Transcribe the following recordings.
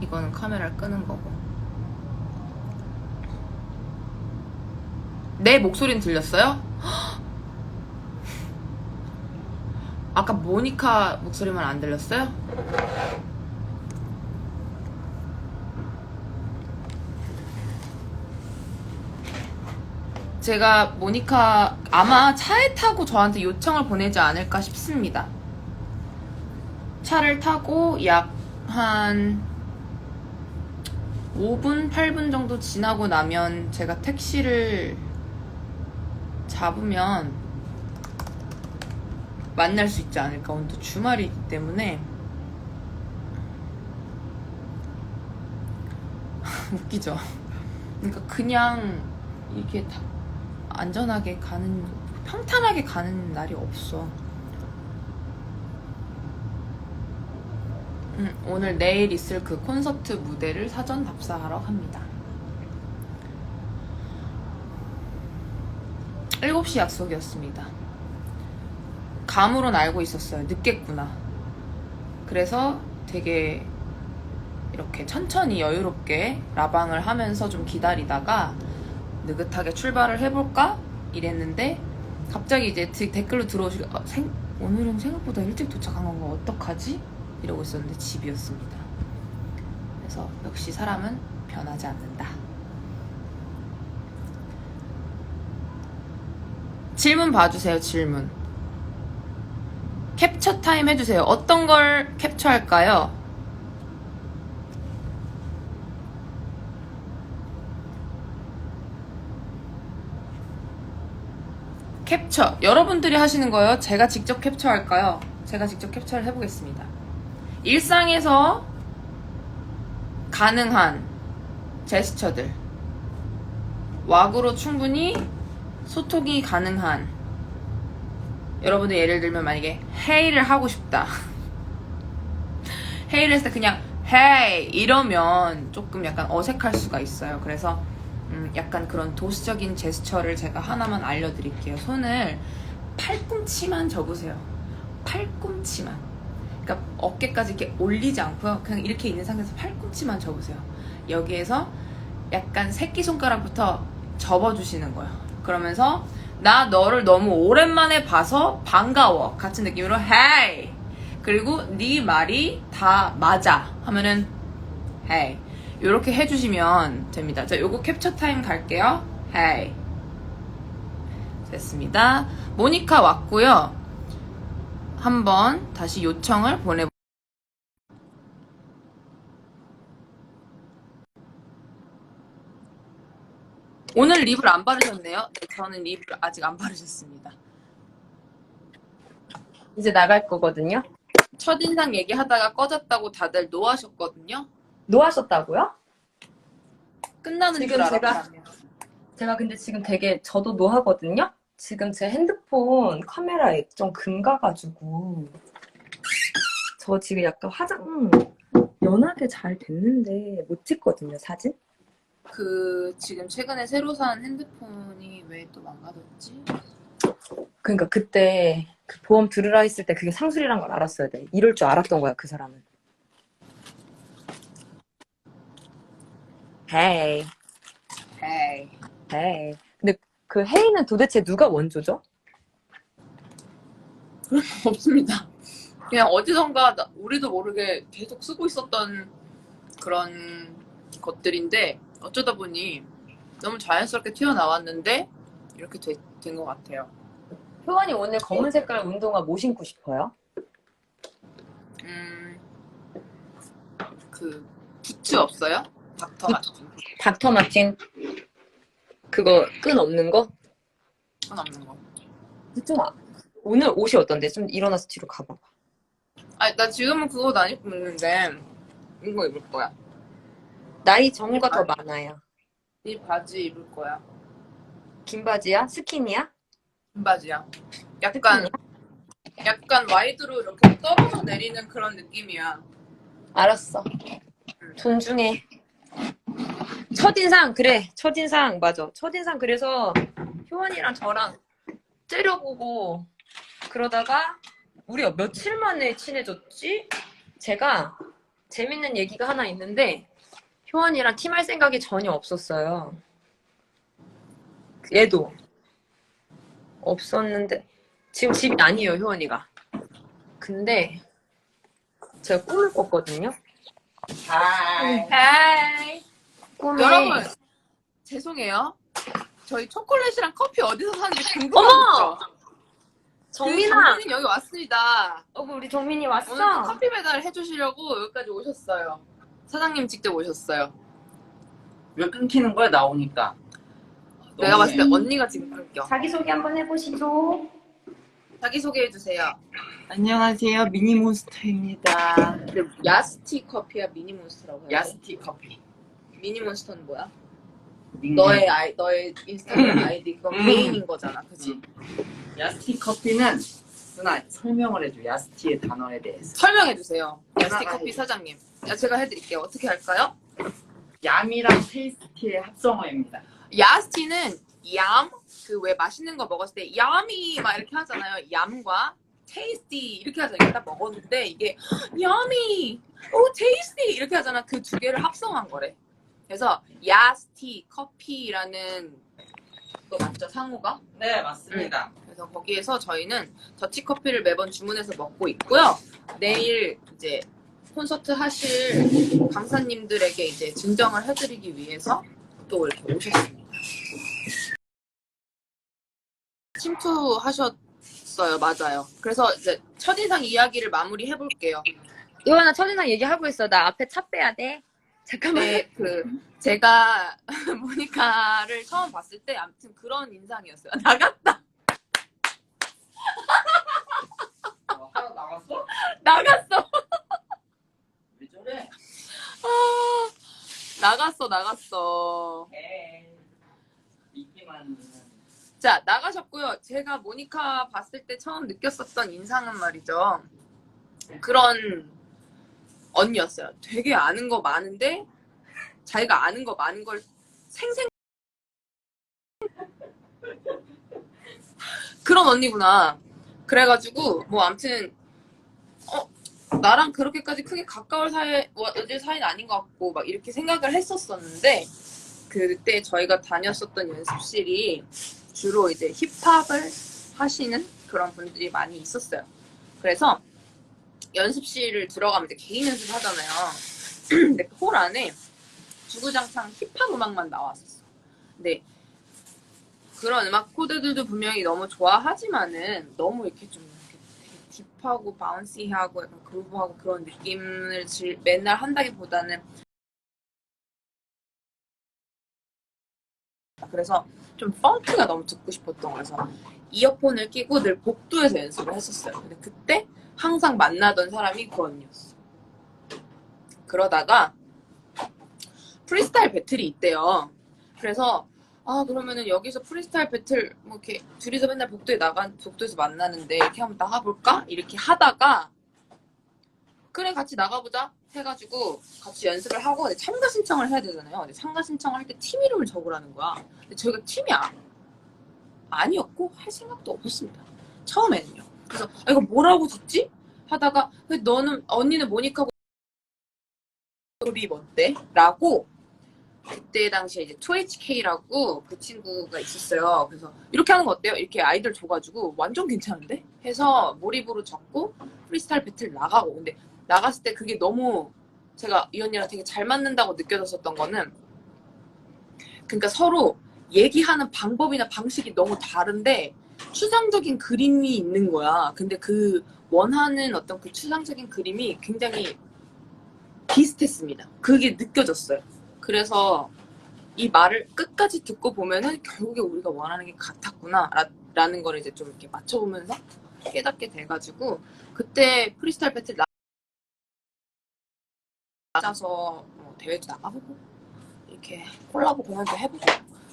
이거는 카메라를 끄는 거고. 내 목소리는 들렸어요? 아까 모니카 목소리만 안 들렸어요? 제가 모니카 아마 차에 타고 저한테 요청을 보내지 않을까 싶습니다. 차를 타고 약 한 5분, 8분 정도 지나고 나면 제가 택시를 잡으면 만날 수 있지 않을까. 오늘 또 주말이기 때문에 웃기죠. 그러니까 그냥 이렇게 다 안전하게 가는 평탄하게 가는 날이 없어. 음, 오늘 내일 있을 그 콘서트 무대를 사전 답사하러 갑니다. 7시 약속이었습니다. 감으로는 알고 있었어요. 늦겠구나. 그래서 되게 이렇게 천천히 여유롭게 라방을 하면서 좀 기다리다가 느긋하게 출발을 해볼까? 이랬는데 갑자기 이제 드- 댓글로 들어오시고 아, 생- 오늘은 생각보다 일찍 도착한 건가 어떡하지? 이러고 있었는데 집이었습니다. 그래서 역시 사람은 변하지 않는다. 질문 봐주세요, 질문. 캡처 타임 해주세요. 어떤 걸 캡처할까요? 캡처. 여러분들이 하시는 거예요? 제가 직접 캡처할까요? 제가 직접 캡처를 해보겠습니다. 일상에서 가능한 제스처들. 왁으로 충분히 소통이 가능한. 여러분들 예를 들면 만약에 헤이를 하고 싶다. 헤이를 했을 때 그냥 헤이 이러면 조금 약간 어색할 수가 있어요. 그래서 음, 약간 그런 도시적인 제스처를 제가 하나만 알려드릴게요. 손을 팔꿈치만 접으세요. 팔꿈치만. 그러니까 어깨까지 이렇게 올리지 않고요. 그냥 이렇게 있는 상태에서 팔꿈치만 접으세요. 여기에서 약간 새끼손가락부터 접어주시는 거예요. 그러면서 나 너를 너무 오랜만에 봐서 반가워 같은 느낌으로 헤이 그리고 네 말이 다 맞아 하면은 헤이 이렇게 해주시면 됩니다. 자, 요거 캡처 타임 갈게요. 헤이 됐습니다. 모니카 왔고요. 한번 다시 요청을 보내. 오늘 립을 안 바르셨네요. 네, 저는 립을 아직 안 바르셨습니다. 이제 나갈 거거든요. 첫인상 얘기하다가 꺼졌다고 다들 노하셨거든요. 노하셨다고요? 끝나는 지금 줄 제가- 알았다며. 제가 근데 지금 되게 저도 노하거든요. 지금 제 핸드폰 카메라에 좀 금 가가지고 저 지금 약간 화장 연하게 잘 됐는데 못 찍거든요 사진. 그 지금 최근에 새로 산 핸드폰이 왜 또 망가졌지? 그러니까 그때 그 보험 들으라 했을 때 그게 상술이란 걸 알았어야 돼. 이럴 줄 알았던 거야 그 사람은. 헤이 에이. 헤이. 그 헤이는 도대체 누가 원조죠? 없습니다. 그냥 어디선가 나- 우리도 모르게 계속 쓰고 있었던 그런 것들인데 어쩌다 보니 너무 자연스럽게 튀어나왔는데 이렇게 된 것 같아요. 효원이 오늘 검은 색깔 운동화 뭐 신고 싶어요? 음, 그 부츠 없어요? 닥터 같은 닥터 마틴 그거 끈 없는 거? 건 없는 거. 좀 아- 오늘 옷이 어떤데? 좀 일어나서 뒤로 가봐봐. 아니 나 지금은 그거 안 입고 있는데 이거 입을 거야. 나이 정우가 더 많아요. 이 바지 입을 거야. 긴 바지야? 스키니야? 긴 바지야. 약간 약간 와이드로 이렇게 떨어져 내리는 그런 느낌이야. 알았어. 존중해. 첫인상 그래. 첫인상 맞아. 첫인상 그래서 효원이랑 저랑 째려보고 그러다가 우리가 며칠 만에 친해졌지? 제가 재밌는 얘기가 하나 있는데 효원이랑 팀할 생각이 전혀 없었어요. 얘도 없었는데 지금 집이 아니에요 효원이가. 근데 제가 꿈을 꿨거든요. 하이. 하이. 꿈에 여러분 죄송해요. 저희 초콜릿이랑 커피 어디서 사는지! 궁금하죠? 정민아, 정민이 여기 왔습니다. 어, 우리 정민이 오늘 또 왔어. 커피 배달 해주시려고 여기까지 오셨어요. 사장님 직접 오셨어요. 왜 끊기는 거야 나오니까? 내가 봤을 때. 언니가 지금 끊겨. 자기 소개 한번 해보시죠. 자기 소개해 주세요. 안녕하세요 미니몬스터입니다. 근데 야스티 커피야 미니몬스터라고 해요? 야스티 커피. 미니몬스터는 뭐야? 닉네임. 너의 아이 너의 인스타그램 아이디 그건 음. 개인인 거잖아, 그치? 음. 야스티 커피는 누나 설명을 해줘 야스티의 단어에 대해서. 설명해 주세요. 야스티 커피 해줘. 사장님. 야, 제가 해드릴게요. 어떻게 할까요? 얌이랑 테이스티의 합성어입니다. 야스티는 얌, 그 왜 맛있는 거 먹었을 때 얌이 막 이렇게 하잖아요. 얌과 테이스티 이렇게 하잖아요. 이게 딱 먹었는데 이게 얌이, 오 테이스티 이렇게 하잖아. 그 두 개를 합성한 거래. 그래서 야스티 커피라는 거 맞죠? 상호가? 네 맞습니다. 그래서 거기에서 저희는 더치 커피를 매번 주문해서 먹고 있고요. 내일 이제 콘서트 하실 강사님들에게 이제 증정을 해드리기 위해서 또 이렇게 오셨습니다. 침투하셨어요, 맞아요. 그래서 이제 첫인상 이야기를 마무리 해볼게요. 이거나 첫인상 얘기하고 있어. 나 앞에 차 빼야 돼. 잠깐만. 네, 그 제가 모니카를 처음 봤을 때 아무튼 그런 인상이었어요. 나갔다, 어, 하나 나갔어? 나갔어. 왜 저래? 아, 나갔어, 나갔어. 에이. 미끼만. 자, 나가셨고요. 제가 모니카 봤을 때 처음 느꼈었던 인상은 말이죠. 그런 언니였어요. 되게 아는 거 많은데 자기가 아는 거 많은 걸 생생 그런 언니구나. 그래가지고 뭐 아무튼 어 나랑 그렇게까지 크게 가까울 사이 여질 사이는 아닌 것 같고 막 이렇게 생각을 했었었는데 그때 저희가 다녔었던 연습실이 주로 이제 힙합을 하시는 그런 분들이 많이 있었어요. 그래서 연습실을 들어가면 이제 개인 연습 하잖아요. 근데 홀 안에 주구장창 힙합 음악만 나왔었어. 근데 그런 음악 코드들도 분명히 너무 좋아하지만은 너무 이렇게 좀 이렇게 딥하고 바운시하고 약간 그루브하고 그런 느낌을 질- 맨날 한다기보다는 그래서 좀 펑크가 너무 듣고 싶었던 거라서 이어폰을 끼고 늘 복도에서 연습을 했었어요. 근데 그때 항상 만나던 사람이 그 언니였어. 그러다가 프리스타일 배틀이 있대요. 그래서 아 그러면은 여기서 프리스타일 배틀 뭐 이렇게 둘이서 맨날 복도에 나간 복도에서 만나는데 이렇게 한번 나가볼까 이렇게 하다가 그래 같이 나가보자 해가지고 같이 연습을 하고 참가 신청을 해야 되잖아요. 참가 신청을 할 때 팀 이름을 적으라는 거야. 근데 저희가 팀이 아, 아니었고 할 생각도 없었습니다. 처음에는요. 그래서 아, 이거 뭐라고 짓지? 하다가 근데 너는 언니는 모니카 립 어때? 라고 그때 당시에 이제 2HK라고 그 친구가 있었어요. 그래서 이렇게 하는 거 어때요? 이렇게 아이들 줘가지고 완전 괜찮은데? 해서 몰입으로 적고 프리스타일 배틀 나가고 근데 나갔을 때 그게 너무 제가 이 언니랑 되게 잘 맞는다고 느껴졌었던 거는 그러니까 서로 얘기하는 방법이나 방식이 너무 다른데 추상적인 그림이 있는 거야. 근데 그 원하는 어떤 그 추상적인 그림이 굉장히 비슷했습니다. 그게 느껴졌어요. 그래서 이 말을 끝까지 듣고 보면은 결국에 우리가 원하는 게 같았구나 라, 라는 걸 이제 좀 이렇게 맞춰보면서 깨닫게 돼가지고 그때 프리스타일 배틀 나가서 뭐 대회도 나가보고 이렇게 콜라보 공연도 해보고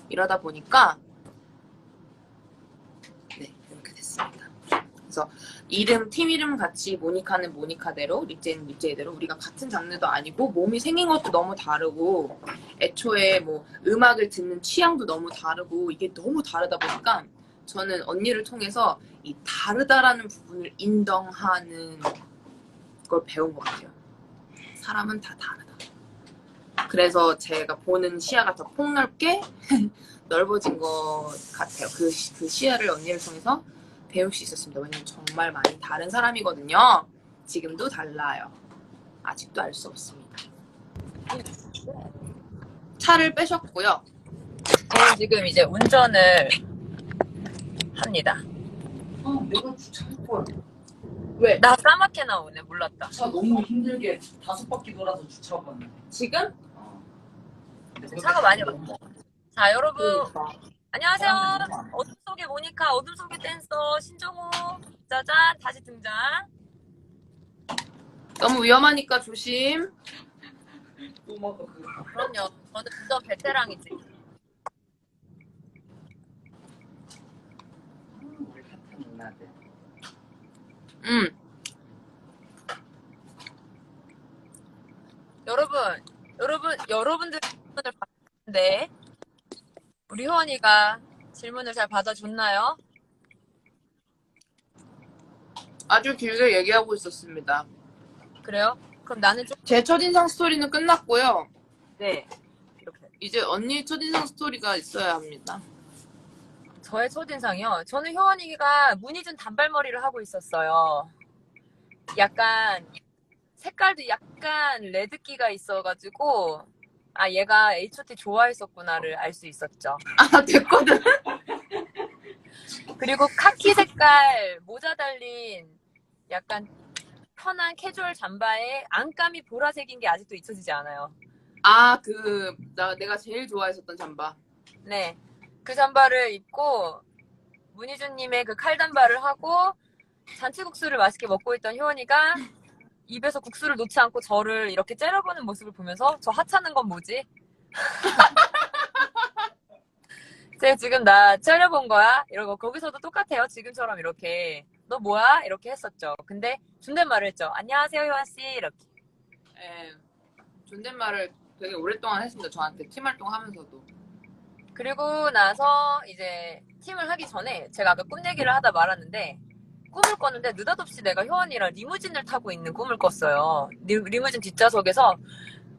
이러다 보니까 네 됐습니다. 그래서 이름 팀 이름 같이 모니카는 모니카대로 립제이는 립제이대로 우리가 같은 장르도 아니고 몸이 생긴 것도 너무 다르고 애초에 뭐 음악을 듣는 취향도 너무 다르고 이게 너무 다르다 보니까 저는 언니를 통해서 이 다르다라는 부분을 인정하는 걸 배운 것 같아요. 사람은 다 다르다. 그래서 제가 보는 시야가 더 폭넓게 넓어진 것 같아요. 그, 시- 그 시야를 언니를 통해서 배울 수 있었습니다. 왜냐면 정말 많이 다른 사람이거든요. 지금도 달라요. 아직도 알 수 없습니다. 차를 빼셨고요. 저는 지금 이제 운전을 합니다. 아, 내가 주차할 거야. 왜? 나 까맣게 나오네. 몰랐다. 차 너무 힘들게 다섯 바퀴 돌아서 주차하고 왔네. 지금? 어. 차가 많이 많다. 자, 여러분 그러니까. 안녕하세요. 어둠 속의 모니카, 어둠 속의 댄서 신정호. 짜잔, 다시 등장. 너무 위험하니까 조심. 또 먹어 그. 그럼요. 저는 운전 베테랑이지. 음. 여러분, 여러분, 여러분들 받는데 우리 효원이가 질문을 잘 받아줬나요? 아주 길게 얘기하고 있었습니다. 그래요? 그럼 나는 좀 제 첫인상 스토리는 끝났고요. 네. 이렇게. 이제 언니 첫인상 스토리가 있어야 합니다. 저의 첫인상이요. 저는 효원이가 무늬준 단발머리를 하고 있었어요. 약간 색깔도 약간 레드기가 있어가지고 아 얘가 H.O.T 좋아했었구나를 알 수 있었죠. 아, 됐거든. 그리고 카키 색깔 모자 달린 약간 편한 캐주얼 잠바에 안감이 보라색인 게 아직도 잊혀지지 않아요. 아, 그, 나, 내가 제일 좋아했었던 잠바. 네. 그 잠바를 입고 문희준님의 그 칼담바를 하고 잔치국수를 맛있게 먹고 있던 효원이가 입에서 국수를 놓지 않고 저를 이렇게 째려보는 모습을 보면서 저 하찮은 건 뭐지? 쟤 지금 나 째려본 거야? 이러고 거기서도 똑같아요. 지금처럼 이렇게 너 뭐야? 이렇게 했었죠. 근데 존댓말을 했죠. 안녕하세요 효원씨 이렇게. 예. 존댓말을 되게 오랫동안 했습니다. 저한테 팀 활동하면서도. 그리고 나서 이제 팀을 하기 전에 제가 아까 꿈 얘기를 하다 말았는데 꿈을 꿨는데 느닷없이 내가 효원이랑 리무진을 타고 있는 꿈을 꿨어요. 리, 리무진 뒷좌석에서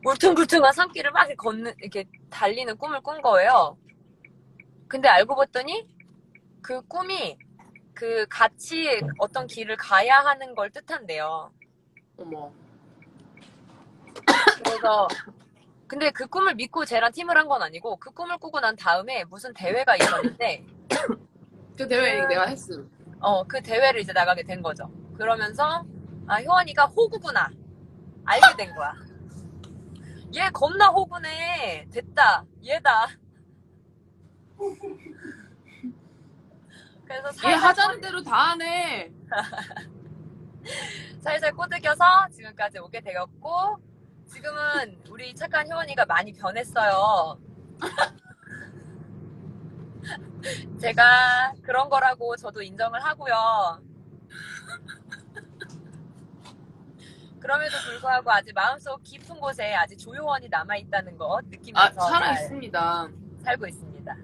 울퉁불퉁한 산길을 막 걷는 이렇게 달리는 꿈을 꾼 거예요. 근데 알고 봤더니 그 꿈이 그 같이 어떤 길을 가야 하는 걸 뜻한대요. 어머. 그래서 근데 그 꿈을 믿고 쟤랑 팀을 한 건 아니고 그 꿈을 꾸고 난 다음에 무슨 대회가 있었는데 그 대회 내가 했음. 어, 그 대회를 이제 나가게 된 거죠. 그러면서, 아, 효원이가 호구구나. 알게 된 거야. 얘 겁나 호구네. 됐다. 얘다. 그래서 얘 살살, 하자는 대로 다 하네. 살살 꼬드겨서 지금까지 오게 되었고, 지금은 우리 착한 효원이가 많이 변했어요. 제가 그런 거라고 저도 인정을 하고요. 그럼에도 불구하고 아직 마음속 깊은 곳에 아직 조효원이 남아 있다는 거 아, 느끼면서 살아 잘 있습니다. 살고 있습니다.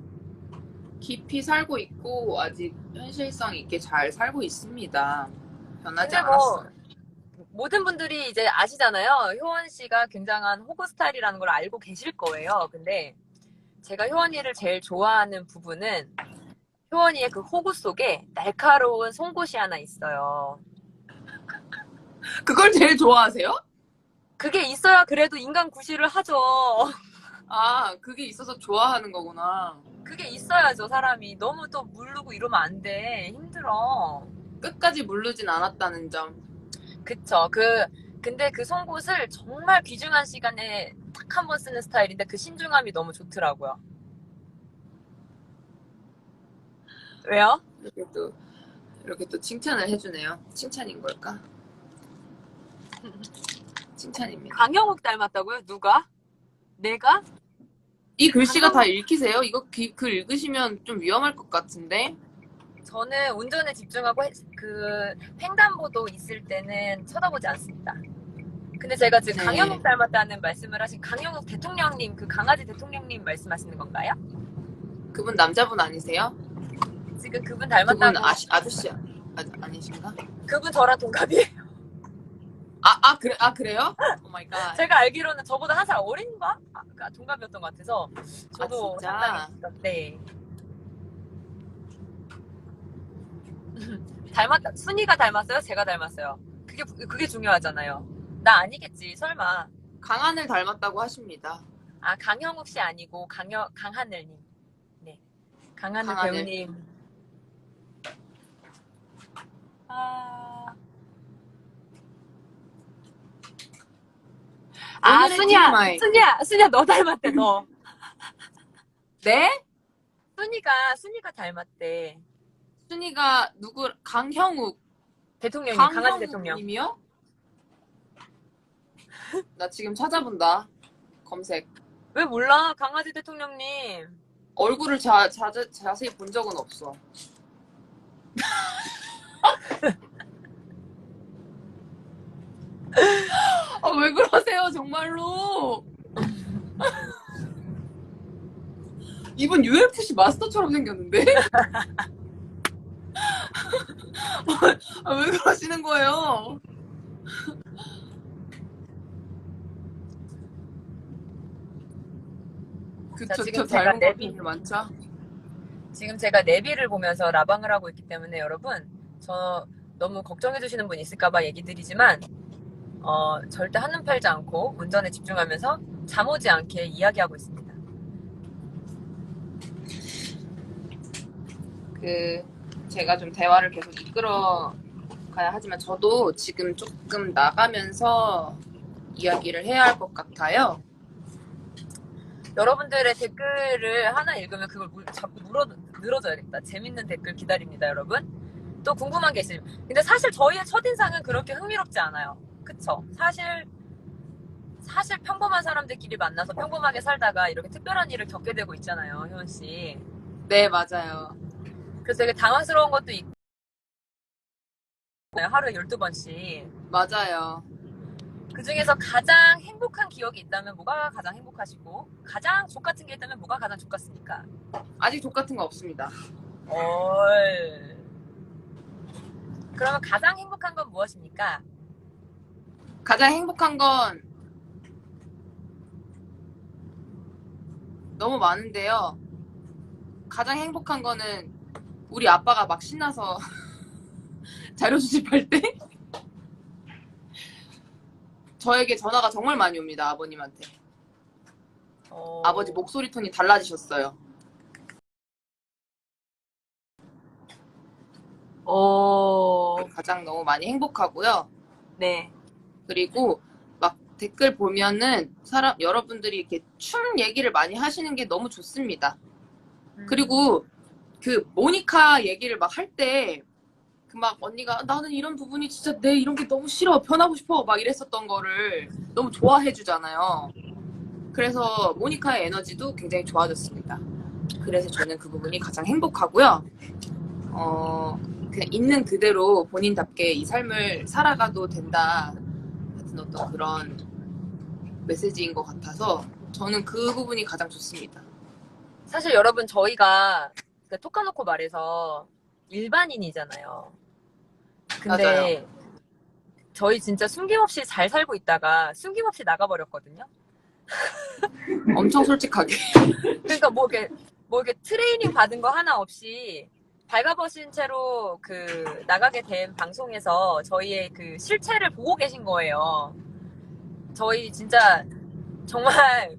깊이 살고 있고, 아직 현실성 있게 잘 살고 있습니다. 변하지 근데 뭐 않았어요. 모든 분들이 이제 아시잖아요. 효원 씨가 굉장한 호구 스타일이라는 걸 알고 계실 거예요. 근데 제가 효원이를 제일 좋아하는 부분은 효원이의 그 호구 속에 날카로운 송곳이 하나 있어요. 그걸 제일 좋아하세요? 그게 있어야 그래도 인간 구실을 하죠. 아, 그게 있어서 좋아하는 거구나. 그게 있어야죠, 사람이. 너무 또 물르고 이러면 안 돼. 힘들어. 끝까지 물르진 않았다는 점. 그쵸. 그, 근데 그 송곳을 정말 귀중한 시간에 딱 한 번 쓰는 스타일인데 그 신중함이 너무 좋더라고요. 왜요? 이렇게 또, 이렇게 또 칭찬을 해주네요. 칭찬인 걸까? 칭찬입니다. 강영욱 닮았다고요? 누가? 내가? 이 글씨가 다 읽히세요? 이거 기- 글 읽으시면 좀 위험할 것 같은데? 저는 운전에 집중하고 해- 그 횡단보도 있을 때는 쳐다보지 않습니다. 근데 제가 지금 네. 강영욱 닮았다는 말씀을 하신 강영욱 대통령님, 그 강아지 대통령님 말씀하시는 건가요? 그분 남자분 아니세요? 지금 그분 그분 닮았다고 아시, 아저씨 아, 아니신가? 그분 저랑 동갑이에요. 아, 아, 그래, 아, 그래요? 오 마이 갓. 제가 알기로는 저보다 한 살 어린가? 아, 그 동갑이었던 것 같아서 저도 아? 상당히 네. 닮았다. 순이가 닮았어요? 제가 닮았어요? 그게 그게 중요하잖아요. 나 아니겠지. 설마. 강한을 닮았다고 하십니다. 아 강형욱 씨 아니고 강여 강하늘님. 네. 강하늘 강하늘. 배우님. 아. 아 오늘의 순이야, TMI. 순이야, 순이야 너 닮았대 너. 네? 순이가 순이가 닮았대. 순이가 누구, 강형욱. 강아지 강형욱 대통령. 님이요? 나 지금 찾아본다. 검색. 왜 몰라? 강아지 대통령님. 얼굴을 자, 자, 자세히 본 적은 없어. 아, 왜 그러세요, 정말로? 이분 UFC 마스터처럼 생겼는데? 아, 왜 그러시는 거예요? 그쵸, 자, 지금 저 제가 내비- 많죠? 지금 제가 내비를 보면서 라방을 하고 있기 때문에 여러분, 저 너무 걱정해 주시는 분 있을까봐 얘기 드리지만, 어, 절대 한눈 팔지 않고 운전에 집중하면서 잠 오지 않게 이야기하고 있습니다. 그 제가 좀 대화를 계속 이끌어 가야 하지만 저도 지금 조금 나가면서 이야기를 해야 할 것 같아요. 여러분들의 댓글을 하나 읽으면 그걸 물- 자꾸 물어, 늘어져야겠다. 재밌는 댓글 기다립니다, 여러분. 또 궁금한 게 있으면. 근데 사실 저희의 첫인상은 그렇게 흥미롭지 않아요. 그쵸? 사실, 사실 평범한 사람들끼리 만나서 평범하게 살다가 이렇게 특별한 일을 겪게 되고 있잖아요, 효원씨. 네, 맞아요. 그래서 되게 당황스러운 것도 있고, 하루에 12번씩. 맞아요. 그 중에서 가장 행복한 기억이 있다면 뭐가 가장 행복하시고, 가장 족 같은 게 있다면 뭐가 가장 족 같습니까? 아직 족 같은 거 없습니다. 헐. 그러면 가장 행복한 건 무엇입니까? 가장 행복한 건 너무 많은데요. 가장 행복한 거는 우리 아빠가 막 신나서 자료 수집할 때 저에게 전화가 정말 많이 옵니다. 아버님한테. 어, 아버지 목소리 톤이 달라지셨어요. 어, 가장 너무 많이 행복하고요. 네. 그리고 막 댓글 보면은 사람 여러분들이 이렇게 춤 얘기를 많이 하시는 게 너무 좋습니다. 음. 그리고 그 모니카 얘기를 막 할 때 그 막 언니가 나는 이런 부분이 진짜 내 이런 게 너무 싫어 변하고 싶어 막 이랬었던 거를 너무 좋아해 주잖아요. 그래서 모니카의 에너지도 굉장히 좋아졌습니다. 그래서 저는 그 부분이 가장 행복하고요. 어 그냥 있는 그대로 본인답게 이 삶을 살아가도 된다 같은 어떤 그런 메시지인 것 같아서 저는 그 부분이 가장 좋습니다. 사실 여러분 저희가 그톡 까놓고 말해서 일반인이잖아요. 근데 맞아요. 저희 진짜 숨김없이 잘 살고 있다가 숨김없이 나가버렸거든요. 엄청 솔직하게. 그러니까 뭐 이렇게 뭐 이렇게 트레이닝 받은 거 하나 없이 발가벗은 채로 그 나가게 된 방송에서 저희의 그 실체를 보고 계신 거예요. 저희 진짜 정말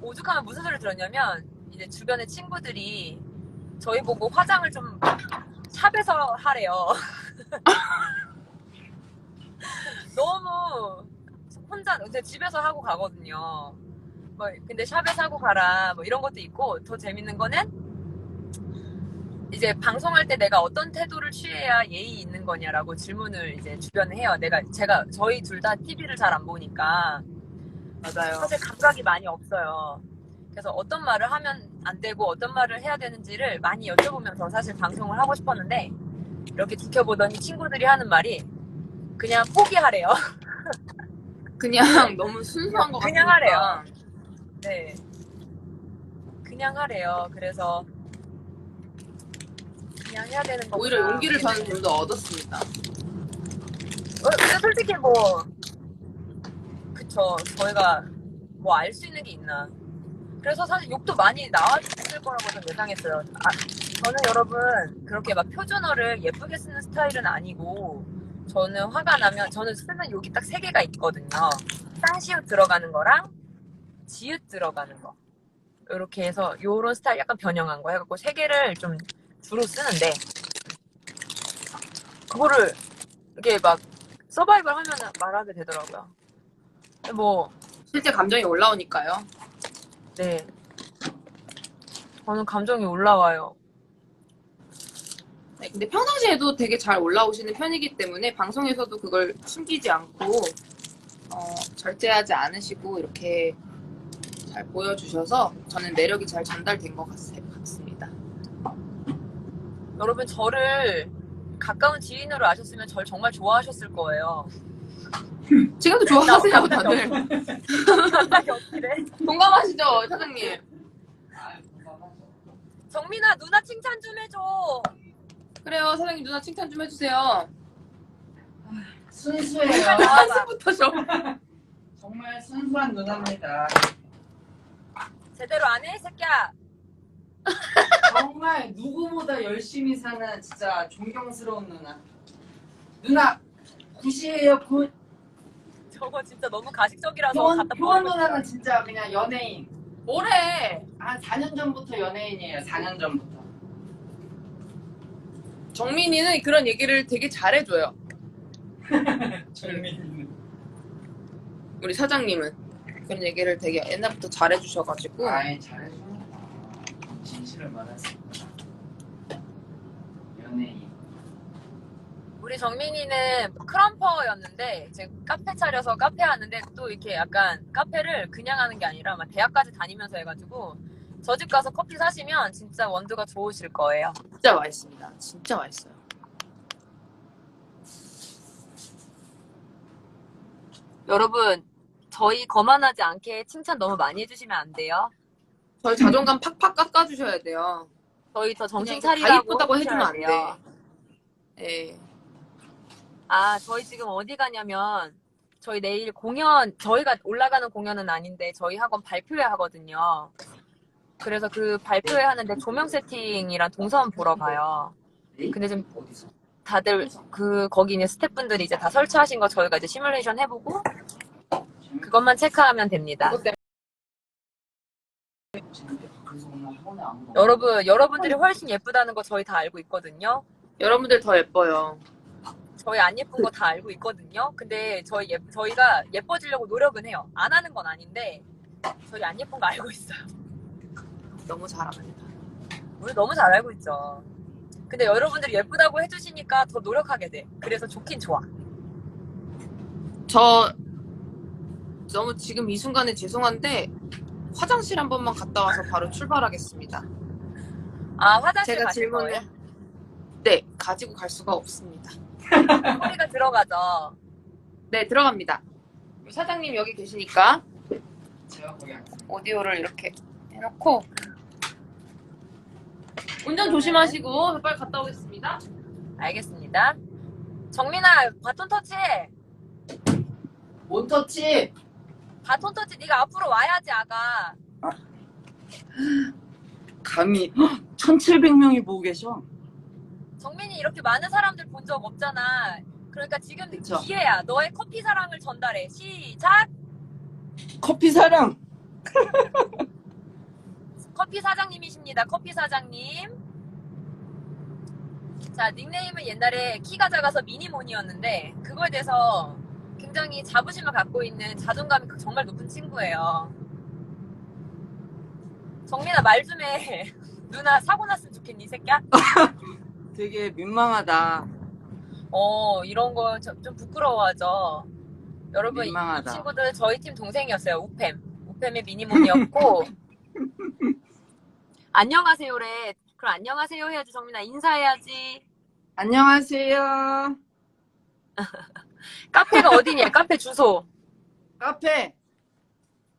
오죽하면 무슨 소리 들었냐면 이제 주변에 친구들이 저희 보고 화장을 좀 샵에서 하래요. 너무 혼자 근데 집에서 하고 가거든요. 뭐 근데 샵에서 하고 가라 뭐 이런 것도 있고 더 재밌는 거는 이제 방송할 때 내가 어떤 태도를 취해야 예의 있는 거냐라고 질문을 이제 주변에 해요. 내가 제가 저희 둘 다 TV를 잘 안 보니까 맞아요. 사실 감각이 많이 없어요. 그래서 어떤 말을 하면 안 되고 어떤 말을 해야 되는지를 많이 여쭤보면서 사실 방송을 하고 싶었는데 이렇게 지켜보더니 친구들이 하는 말이 그냥 포기하래요. 그냥 너무 순수한 것 그냥 같으니까. 네. 그냥 하래요. 그래서 그냥 해야 되는 거. 오히려 용기를 저는 좀 더 얻었습니다. 어, 근데 솔직히 뭐 그쵸 저희가 뭐 알 수 있는 게 있나 그래서 사실 욕도 많이 나왔을 거라고 좀 예상했어요 아, 저는 여러분 그렇게 막 표준어를 예쁘게 쓰는 스타일은 아니고 저는 화가 나면 저는 쓰는 욕이 딱 세 개가 있거든요 쌍시옷 들어가는 거랑 지읒 들어가는 거 이렇게 해서 요런 스타일 약간 변형한 거 해갖고 세 개를 좀 주로 쓰는데 그거를 이렇게 막 서바이벌 하면 말하게 되더라고요. 뭐, 실제 감정이 올라오니까요. 네. 저는 감정이 올라와요. 네, 근데 평상시에도 되게 잘 올라오시는 편이기 때문에 방송에서도 그걸 숨기지 않고 어, 절제하지 않으시고 이렇게 잘 보여주셔서 저는 매력이 잘 전달된 것 같- 같습니다. 여러분, 저를 가까운 지인으로 아셨으면 저를 정말 좋아하셨을 거예요. 지금도 좋아하세요, 다들. 공감하시죠, 사장님? 정민아, 누나 칭찬 좀 해줘. 그래요, 사장님 누나 칭찬 좀 해주세요. 순수해요. 한숨부터 좀. 정말 순수한 누나입니다. 제대로 안 해, 이 새끼야. 정말 누구보다 열심히 사는 진짜 존경스러운 누나. 누나 굿이에요 굿. 저거 진짜 너무 가식적이라서 교원, 갖다 교원 버리고 누나는. 진짜 그냥 연예인. 올해 한 4년 전부터 연예인이에요. 4년 전부터. 정민이는 그런 얘기를 되게 잘해줘요. 젊은 우리 사장님은 그런 얘기를 되게 옛날부터 잘해주셔가지고 아예 잘해줘. 진실을 말했습니다. 연예인. 우리 정민이는 크럼퍼였는데 이제 카페 차려서 카페 하는데 또 이렇게 약간 카페를 그냥 하는 게 아니라 막 대학까지 다니면서 해가지고 저 집 가서 커피 사시면 진짜 원두가 좋으실 거예요. 진짜 맛있습니다. 진짜 맛있어요. 여러분 저희 거만하지 않게 칭찬 너무 많이 해주시면 안 돼요. 저희 자존감 팍팍 깎아주셔야 돼요. 저희 더 정신 그냥 다 차리라고 이쁘다고 해주면 안 돼요. 돼. 예. 아, 저희 지금 어디 가냐면, 저희 내일 공연, 저희가 올라가는 공연은 아닌데, 저희 학원 발표회 하거든요. 그래서 그 발표회 하는데 조명 세팅이랑 동선 보러 가요. 근데 지금? 다들 그, 거기 있는 스태프분들이 이제 다 설치하신 거 저희가 이제 시뮬레이션 해보고, 그것만 체크하면 됩니다. 여러분, 여러분들이 훨씬 예쁘다는 거 저희 다 알고 있거든요. 여러분들 더 예뻐요. 저희 안 예쁜 거 다 알고 있거든요. 근데 저희 예, 저희가 예뻐지려고 노력은 해요. 안 하는 건 아닌데, 저희 안 예쁜 거 알고 있어요. 너무 잘합니다. 우리 너무 잘 알고 있죠. 근데 여러분들이 예쁘다고 해주시니까 더 노력하게 돼. 그래서 좋긴 좋아. 저 너무 지금 이 순간에 죄송한데 화장실 한 번만 갔다 와서 바로 출발하겠습니다. 아 화장실 제가 가실 질문을 거예요? 네 가지고 갈 수가 없습니다. 소리가 들어가죠. 네 들어갑니다. 사장님 여기 계시니까 제가 거기. 오디오를 이렇게 해놓고 운전 조심하시고 빨리 갔다 오겠습니다. 알겠습니다. 정민아 바톤 터치해. 원터치. 바톤 터치 네가 앞으로 와야지 아가. 감히 1,700명이 보고 계셔. 정민이 이렇게 많은 사람들 본 적 없잖아. 그러니까 지금 그쵸. 기회야. 너의 커피 사랑을 전달해. 시작. 커피 사랑. 커피 사장님이십니다. 커피 사장님. 자, 닉네임은 옛날에 키가 작아서 미니몬이었는데 그거에 대해서 굉장히 자부심을 갖고 있는 자존감이 정말 높은 친구예요. 정민아 말 좀 해. 누나 사고 났으면 좋겠니, 이 새끼야? 되게 민망하다. 어, 이런 거 좀 부끄러워하죠. 여러분, 이 민망하다. 친구들 저희 팀 동생이었어요. 우팸. 우팸의 미니몬이었고. 안녕하세요래. 그럼 안녕하세요 해야지, 정민아. 인사해야지. 안녕하세요. 카페가 어디냐? 카페 주소. 카페.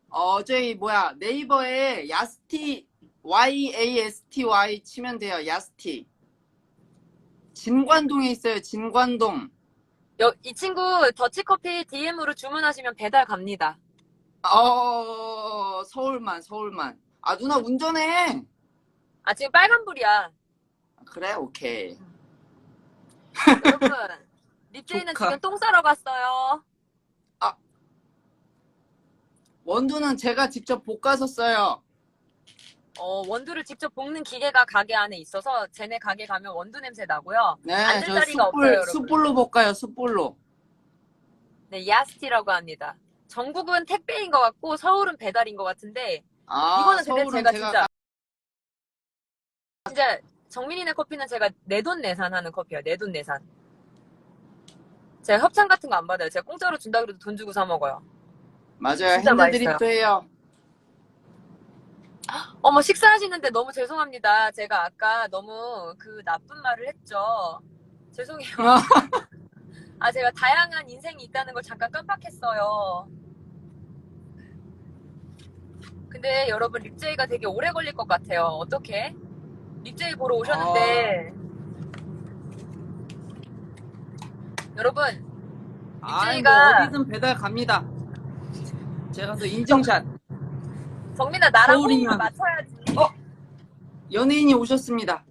어, 저희 뭐야 네이버에 야스티 Y A S T Y 치면 돼요. 야스티. 진관동에 있어요. 진관동. 여, 이 친구 더치커피 DM으로 주문하시면 배달 갑니다. 어, 서울만, 서울만. 아, 누나 운전해. 아, 지금 빨간불이야. 그래? 오케이. 여러분, 립제이는 조카. 지금 똥 싸러 갔어요. 원두는 제가 직접 볶아서 어, 원두를 직접 볶는 기계가 가게 안에 있어서 쟤네 가게 가면 원두 냄새 나고요. 네, 앉을 저 자리가 없어요, 숯불, 여러분. 숯불로 볶아요, 숯불로. 네, 야스티라고 합니다. 전국은 택배인 것 같고 서울은 배달인 것 같은데 아, 이거는 근데 제가, 제가 진짜 진짜 정민이네 커피는 제가 내돈 내산하는 커피예요. 내돈 내산. 제가 협찬 같은 거 안 받아요. 제가 공짜로 준다 그래도 돈 주고 사 먹어요. 맞아요. 진짜 핸드드립도 해요. 어머 식사하시는데 너무 죄송합니다. 제가 아까 너무 그 나쁜 말을 했죠. 죄송해요. 아 제가 다양한 인생이 있다는 걸 잠깐 깜빡했어요. 근데 여러분 립제이가 되게 오래 걸릴 것 같아요. 어떻게? 립제이 보러 오셨는데 여러분 아이, 립제이가- 뭐 어디든 배달 갑니다. 제가 또 인증샷. 정민아 나랑 호흡을 맞춰야지. 어? 연예인이 오셨습니다.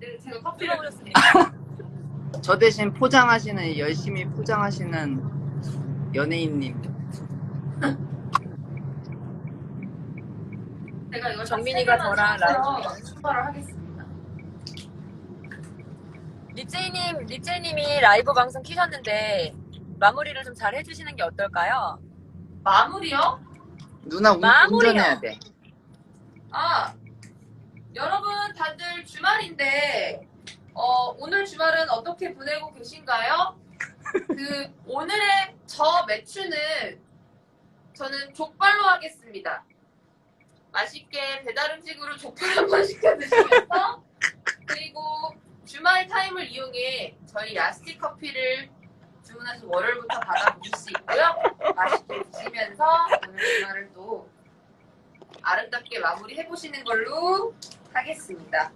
네, 제가 커피를 오셨습니다. 저 대신 포장하시는, 열심히 포장하시는 연예인님. 제가 이거 정민이가 저랑 라이브 출발을 하겠습니다. 립제이님, 립제이님이 라이브 방송 키셨는데 마무리를 좀 잘 해주시는 게 어떨까요? 마무리요? 누나 운, 마무리요. 운전해야 돼. 아, 여러분 다들 주말인데 어, 오늘 주말은 어떻게 보내고 계신가요? 그 오늘의 저 매추는 저는 족발로 하겠습니다. 맛있게 배달 음식으로 족발 한 번 시켜 드시면서 그리고 주말 타임을 이용해 저희 야스티 커피를 주문해서 월요일부터 받아보실 수 있고요. 맛있게 드시면서 오늘 주말을 또 아름답게 마무리해 보시는 걸로 하겠습니다.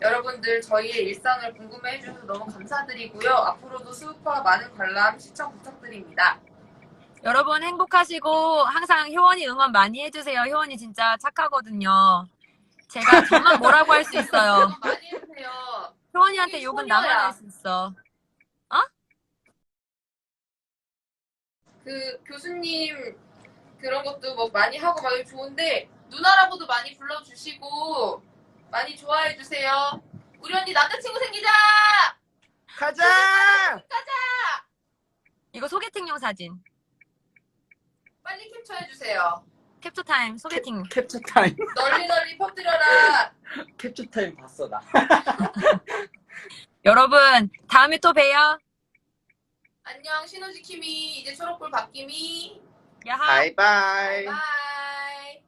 여러분들 저희의 일상을 궁금해 해주셔서 너무 감사드리고요. 앞으로도 수우파 많은 관람 시청 부탁드립니다. 여러분 행복하시고 항상 효원이 응원 많이 해주세요. 효원이 진짜 착하거든요. 제가 저만 뭐라고 할 수 있어요. 많이 해주세요. 효원이한테 욕은. 나만 할 수 있어. 그 교수님 그런 것도 뭐 많이 하고 막 좋은데 누나라고도 많이 불러주시고 많이 좋아해 주세요. 우리 언니 남자친구 생기자. 가자! 이거 소개팅용 사진. 빨리 캡처해 주세요. 캡처 타임 소개팅. 캡처 타임. 널리 널리 퍼뜨려라. 캡처 타임 봤어, 나. 여러분 다음에 또 봬요. 안녕 신호지 키미, 이제 초록불 박기미 야하 바이바이. 바이바이.